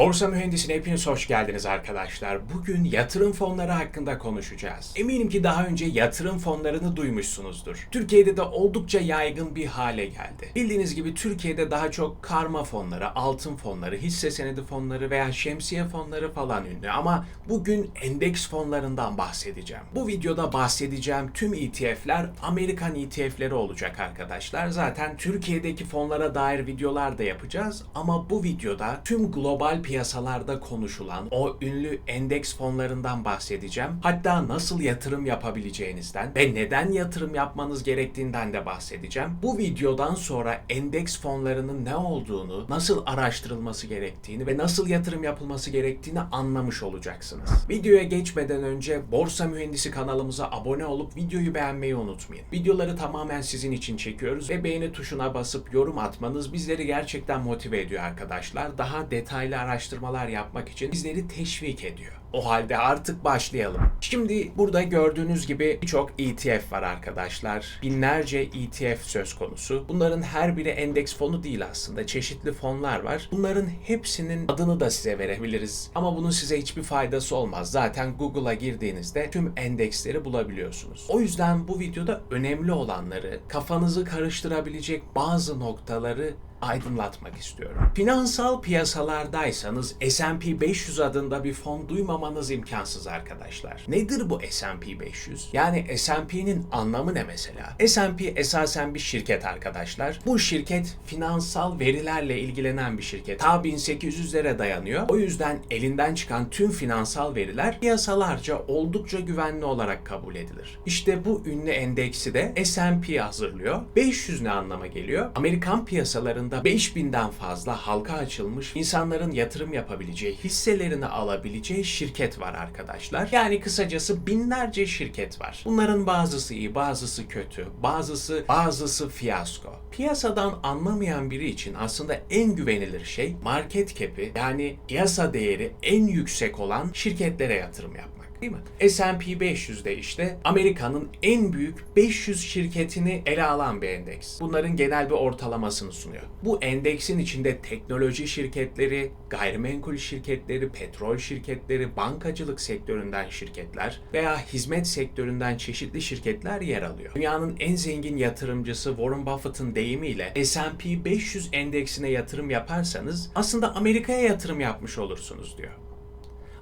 Borsa Mühendisi'ne hepiniz hoş geldiniz arkadaşlar. Bugün yatırım fonları hakkında konuşacağız. Eminim ki daha önce yatırım fonlarını duymuşsunuzdur. Türkiye'de de oldukça yaygın bir hale geldi. Bildiğiniz gibi Türkiye'de daha çok karma fonları, altın fonları, hisse senedi fonları veya şemsiye fonları falan ünlü. Ama bugün endeks fonlarından bahsedeceğim. Bu videoda bahsedeceğim tüm ETF'ler Amerikan ETF'leri olacak arkadaşlar. Zaten Türkiye'deki fonlara dair videolar da yapacağız. Ama bu videoda tüm global piyasalarda konuşulan o ünlü endeks fonlarından bahsedeceğim. Hatta nasıl yatırım yapabileceğinizden ve neden yatırım yapmanız gerektiğinden de bahsedeceğim. Bu videodan sonra endeks fonlarının ne olduğunu, nasıl araştırılması gerektiğini ve nasıl yatırım yapılması gerektiğini anlamış olacaksınız. Videoya geçmeden önce Borsa Mühendisi kanalımıza abone olup videoyu beğenmeyi unutmayın. Videoları tamamen sizin için çekiyoruz ve beğeni tuşuna basıp yorum atmanız bizleri gerçekten motive ediyor arkadaşlar. Daha detaylı araştırmalar yapmak için bizleri teşvik ediyor. O halde artık başlayalım. Şimdi burada gördüğünüz gibi birçok ETF var arkadaşlar. Binlerce ETF söz konusu. Bunların her biri endeks fonu değil aslında. Çeşitli fonlar var. Bunların hepsinin adını da size verebiliriz. Ama bunun size hiçbir faydası olmaz. Zaten Google'a girdiğinizde tüm endeksleri bulabiliyorsunuz. O yüzden bu videoda önemli olanları, kafanızı karıştırabilecek bazı noktaları aydınlatmak istiyorum. Finansal piyasalardaysanız S&P 500 adında bir fon duymamanız imkansız arkadaşlar. Nedir bu S&P 500? Yani S&P'nin anlamı ne mesela? S&P esasen bir şirket arkadaşlar. Bu şirket finansal verilerle ilgilenen bir şirket. Ta 1800'lere dayanıyor. O yüzden elinden çıkan tüm finansal veriler piyasalarca oldukça güvenli olarak kabul edilir. İşte bu ünlü endeksi de S&P hazırlıyor. 500 ne anlama geliyor? Amerikan piyasalarında 5000'den fazla halka açılmış insanların yatırım yapabileceği, hisselerini alabileceği şirket var arkadaşlar. Yani kısacası binlerce şirket var. Bunların bazısı iyi, bazısı kötü, bazısı bazısı fiyasko. Piyasadan anlamayan biri için aslında en güvenilir şey market cap'i yani piyasa değeri en yüksek olan şirketlere yatırım yapmak değil mi? S&P 500'de işte Amerika'nın en büyük 500 şirketini ele alan bir endeks. Bunların genel bir ortalamasını sunuyor. Bu endeksin içinde teknoloji şirketleri, gayrimenkul şirketleri, petrol şirketleri, bankacılık sektöründen şirketler veya hizmet sektöründen çeşitli şirketler yer alıyor. Dünyanın en zengin yatırımcısı Warren Buffett'ın deyimiyle S&P 500 endeksine yatırım yaparsanız aslında Amerika'ya yatırım yapmış olursunuz diyor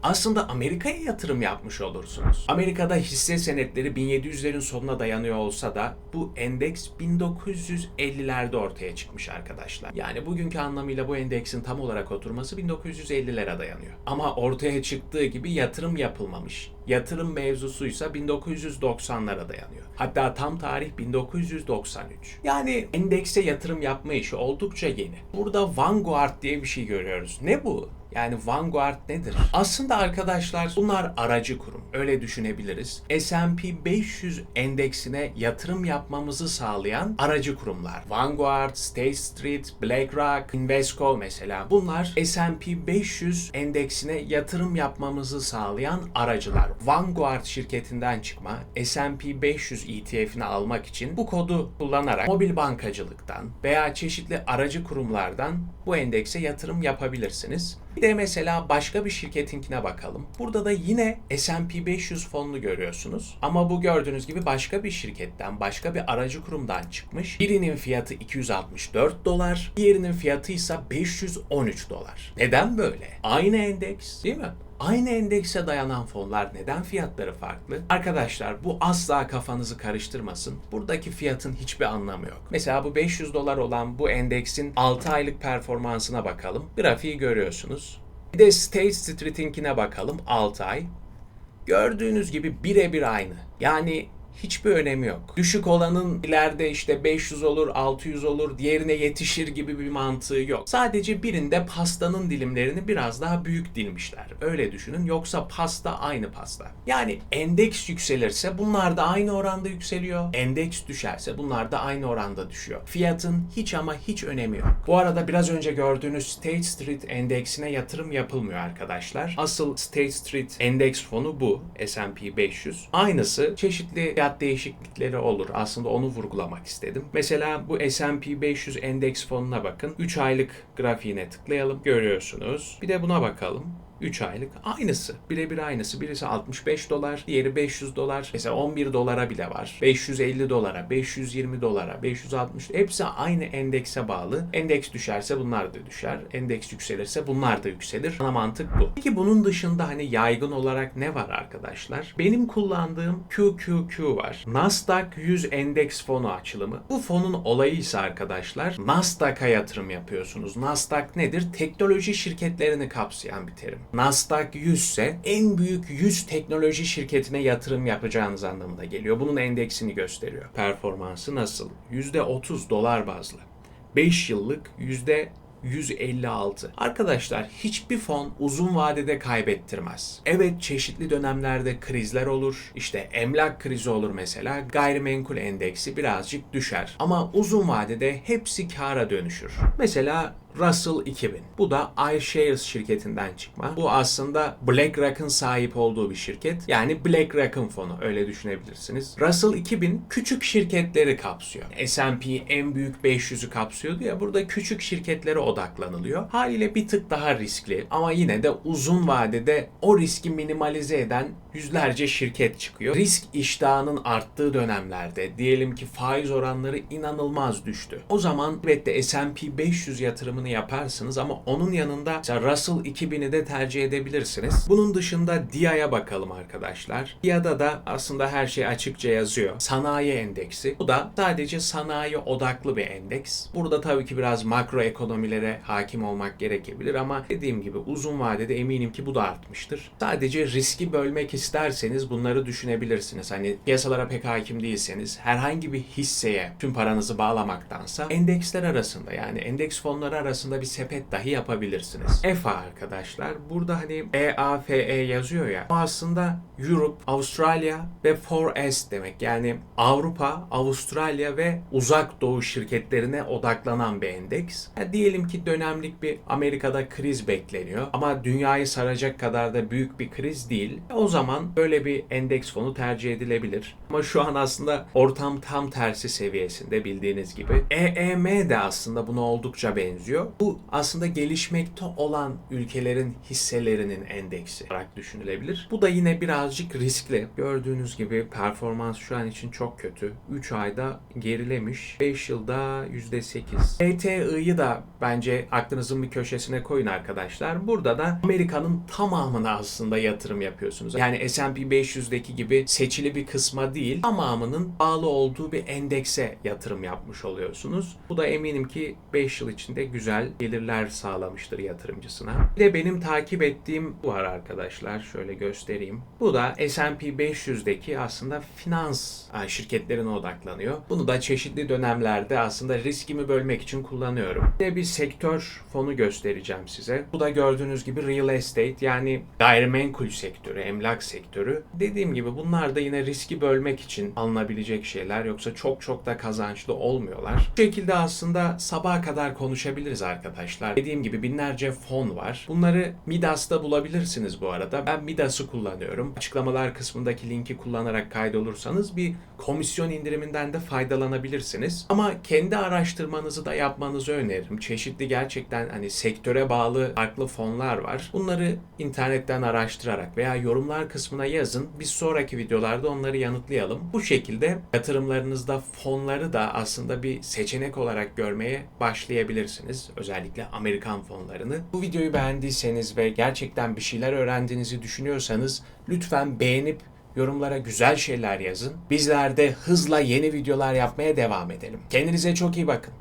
aslında Amerika'ya yatırım yapmış olursunuz. Amerika'da hisse senetleri 1700'lerin sonuna dayanıyor olsa da bu endeks 1950'lerde ortaya çıkmış arkadaşlar. Yani bugünkü anlamıyla bu endeksin tam olarak oturması 1950'lere dayanıyor. Ama ortaya çıktığı gibi yatırım yapılmamış. Yatırım mevzusuysa 1990'lara dayanıyor. Hatta tam tarih 1993. Yani endekse yatırım yapma işi oldukça yeni. Burada Vanguard diye bir şey görüyoruz. Ne bu? Yani Vanguard nedir? Aslında arkadaşlar bunlar aracı kurum. Öyle düşünebiliriz. S&P 500 endeksine yatırım yapmamızı sağlayan aracı kurumlar. Vanguard, State Street, BlackRock, Invesco mesela. Bunlar S&P 500 endeksine yatırım yapmamızı sağlayan aracılar. Vanguard şirketinden çıkma S&P 500 ETF'ini almak için bu kodu kullanarak mobil bankacılıktan veya çeşitli aracı kurumlardan bu endekse yatırım yapabilirsiniz. Bir de mesela başka bir şirketinkine bakalım. Burada da yine S&P 500 fonunu görüyorsunuz. Ama bu gördüğünüz gibi başka bir şirketten, başka bir aracı kurumdan çıkmış. Birinin fiyatı 264 dolar, diğerinin fiyatı ise 513 dolar. Neden böyle? Aynı endeks değil mi? Aynı endekse dayanan fonlar neden fiyatları farklı? Arkadaşlar bu asla kafanızı karıştırmasın. Buradaki fiyatın hiçbir anlamı yok. Mesela bu 500 dolar olan bu endeksin 6 aylık performansına bakalım. Grafiği görüyorsunuz. Bir de State Street'inkine bakalım 6 ay. Gördüğünüz gibi birebir aynı. Yani hiçbir önemi yok. Düşük olanın ileride işte 500 olur, 600 olur, diğerine yetişir gibi bir mantığı yok. Sadece birinde pastanın dilimlerini biraz daha büyük dilmişler. Öyle düşünün. Yoksa pasta aynı pasta. Yani endeks yükselirse bunlar da aynı oranda yükseliyor. Endeks düşerse bunlar da aynı oranda düşüyor. Fiyatın hiç ama hiç önemi yok. Bu arada biraz önce gördüğünüz State Street endeksine yatırım yapılmıyor arkadaşlar. Asıl State Street endeks fonu bu. S&P 500. Aynısı çeşitli fiyat değişiklikleri olur. Aslında onu vurgulamak istedim. Mesela bu S&P 500 endeks fonuna bakın. 3 aylık grafiğine tıklayalım. Görüyorsunuz. Bir de buna bakalım. 3 aylık aynısı. Birebir aynısı. Birisi 65 dolar, diğeri 500 dolar. Mesela 11 dolara bile var. 550 dolara, 520 dolara, 560. Hepsi aynı endekse bağlı. Endeks düşerse bunlar da düşer. Endeks yükselirse bunlar da yükselir. Ana mantık bu. Peki bunun dışında hani yaygın olarak ne var arkadaşlar? Benim kullandığım QQQ var. Nasdaq 100 endeks fonu açılımı. Bu fonun olayı ise arkadaşlar Nasdaq'a yatırım yapıyorsunuz. Nasdaq nedir? Teknoloji şirketlerini kapsayan bir terim. Nasdaq 100 ise en büyük 100 teknoloji şirketine yatırım yapacağınız anlamına geliyor. Bunun endeksini gösteriyor. Performansı nasıl? %30 dolar bazlı. 5 yıllık yüzde 156. Arkadaşlar hiçbir fon uzun vadede kaybettirmez. Evet çeşitli dönemlerde krizler olur. İşte emlak krizi olur mesela. Gayrimenkul endeksi birazcık düşer. Ama uzun vadede hepsi kâra dönüşür. Mesela Russell 2000. Bu da iShares şirketinden çıkma. Bu aslında BlackRock'ın sahip olduğu bir şirket. Yani BlackRock'ın fonu öyle düşünebilirsiniz. Russell 2000 küçük şirketleri kapsıyor. S&P en büyük 500'ü kapsıyordu ya burada küçük şirketlere odaklanılıyor. Haliyle bir tık daha riskli ama yine de uzun vadede o riski minimalize eden yüzlerce şirket çıkıyor. Risk iştahının arttığı dönemlerde diyelim ki faiz oranları inanılmaz düştü. O zaman evet de S&P 500 yatırımını yaparsınız ama onun yanında mesela Russell 2000'i de tercih edebilirsiniz. Bunun dışında DIA'ya bakalım arkadaşlar. DIA'da da aslında her şey açıkça yazıyor. Sanayi endeksi. Bu da sadece sanayi odaklı bir endeks. Burada tabii ki biraz makro ekonomilere hakim olmak gerekebilir ama dediğim gibi uzun vadede eminim ki bu da artmıştır. Sadece riski bölmek isterseniz bunları düşünebilirsiniz. Hani piyasalara pek hakim değilseniz herhangi bir hisseye tüm paranızı bağlamaktansa endeksler arasında yani endeks fonları arasında bir sepet dahi yapabilirsiniz. EFA arkadaşlar burada hani EAFE yazıyor ya o aslında Europe, Avustralya ve 4S demek. Yani Avrupa, Avustralya ve Uzak Doğu şirketlerine odaklanan bir endeks. Ya diyelim ki dönemlik bir Amerika'da kriz bekleniyor ama dünyayı saracak kadar da büyük bir kriz değil. O zaman böyle bir endeks fonu tercih edilebilir. Ama şu an aslında ortam tam tersi seviyesinde bildiğiniz gibi. EEM de aslında buna oldukça benziyor. Bu aslında gelişmekte olan ülkelerin hisselerinin endeksi olarak düşünülebilir. Bu da yine birazcık riskli. Gördüğünüz gibi performans şu an için çok kötü. 3 ayda gerilemiş. 5 yılda %8. ETI'yi da bence aklınızın bir köşesine koyun arkadaşlar. Burada da Amerika'nın tamamına aslında yatırım yapıyorsunuz. Yani S&P 500'deki gibi seçili bir kısma değil, tamamının bağlı olduğu bir endekse yatırım yapmış oluyorsunuz. Bu da eminim ki 5 yıl içinde güzel gelirler sağlamıştır yatırımcısına. Bir de benim takip ettiğim var arkadaşlar. Şöyle göstereyim. Bu da S&P 500'deki aslında finans şirketlerine odaklanıyor. Bunu da çeşitli dönemlerde aslında riskimi bölmek için kullanıyorum. Bir de bir sektör fonu göstereceğim size. Bu da gördüğünüz gibi real estate yani gayrimenkul sektörü, emlak sektörü. Dediğim gibi bunlar da yine riski bölmek için alınabilecek şeyler. Yoksa çok çok da kazançlı olmuyorlar. Bu şekilde aslında sabaha kadar konuşabiliriz arkadaşlar. Dediğim gibi binlerce fon var. Bunları Midas'ta bulabilirsiniz bu arada. Ben Midas'ı kullanıyorum. Açıklamalar kısmındaki linki kullanarak kaydolursanız bir komisyon indiriminden de faydalanabilirsiniz. Ama kendi araştırmanızı da yapmanızı öneririm. Çeşitli gerçekten hani sektöre bağlı farklı fonlar var. Bunları internetten araştırarak veya yorumlar kısmına yazın. Biz sonraki videolarda onları yanıtlayalım. Bu şekilde yatırımlarınızda fonları da aslında bir seçenek olarak görmeye başlayabilirsiniz. Özellikle Amerikan fonlarını. Bu videoyu beğendiyseniz ve gerçekten bir şeyler öğrendiğinizi düşünüyorsanız lütfen beğenip yorumlara güzel şeyler yazın. Bizler de hızla yeni videolar yapmaya devam edelim. Kendinize çok iyi bakın.